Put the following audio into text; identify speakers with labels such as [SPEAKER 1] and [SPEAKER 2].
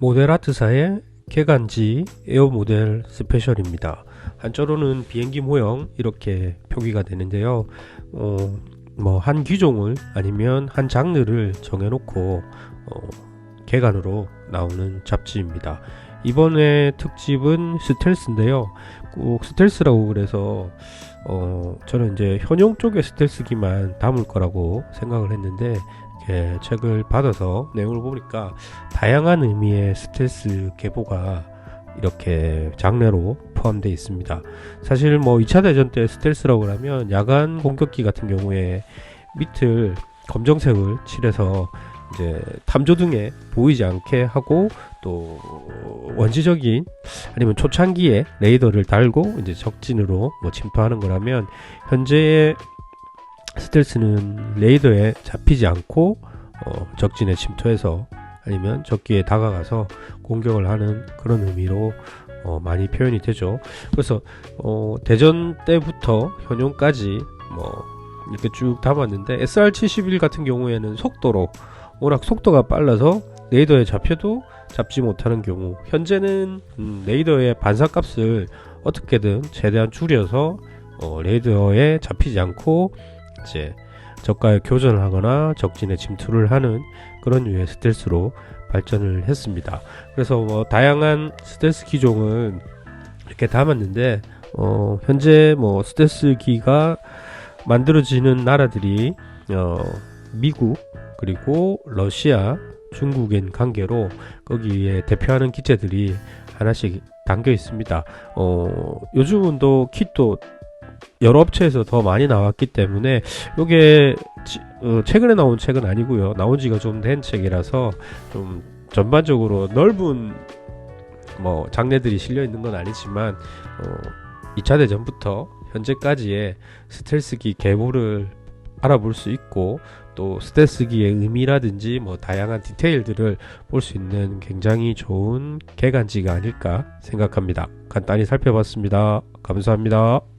[SPEAKER 1] 모델아트사의 개간지 에어 모델 스페셜입니다. 한자로는 비행기 모형 이렇게 표기가 되는데요. 어, 뭐한 기종을 아니면 한 장르를 정해놓고 어, 개간으로 나오는 잡지입니다. 이번에 특집은 스텔스인데요. 꼭 스텔스라고 그래서 어, 저는 이제 현용 쪽의 스텔스기만 담을 거라고 생각을 했는데 이렇게 책을 받아서 내용을 보니까 다양한 의미의 스텔스 계보가 이렇게 장르로 포함되어 있습니다. 사실 뭐 2차 대전 때 스텔스라고 하면 야간 공격기 같은 경우에 밑을 검정색을 칠해서 이제 탐조 등에 보이지 않게 하고 또 원시적인 아니면 초창기에 레이더를 달고 이제 적진으로 뭐 침투하는 거라면 현재의 스텔스는 레이더에 잡히지 않고 어, 적진에 침투해서 아니면 적기에 다가가서 공격을 하는 그런 의미로 어, 많이 표현이 되죠. 그래서 어, 대전 때부터 현용까지 뭐 이렇게 쭉 담았는데 SR-71 같은 경우에는 속도로 워낙 속도가 빨라서 레이더에 잡혀도 잡지 못하는 경우 현재는 음, 레이더의 반사값을 어떻게든 최대한 줄여서 어, 레이더에 잡히지 않고 이제 적과의 교전을 하거나 적진에 침투를 하는 그런 유의 스텔스로 발전을 했습니다. 그래서 뭐 다양한 스텔스 기종은 이렇게 담았는데 어, 현재 뭐 스텔스 기가 만들어지는 나라들이 어, 미국 그리고 러시아, 중국인 관계로 거기에 대표하는 기체들이 하나씩 담겨 있습니다. 어, 요즘은 또 킷도 여러 업체에서 더 많이 나왔기 때문에 이게 어, 최근에 나온 책은 아니고요. 나온 지가 좀 된 책이라서 좀 전반적으로 넓은 뭐 장르들이 실려 있는 건 아니지만 어, 2차 대전부터 현재까지의 스텔스기 계보를 알아볼 수 있고 또 스텔스기의 의미라든지 뭐 다양한 디테일들을 볼 수 있는 굉장히 좋은 개간지가 아닐까 생각합니다. 간단히 살펴봤습니다. 감사합니다.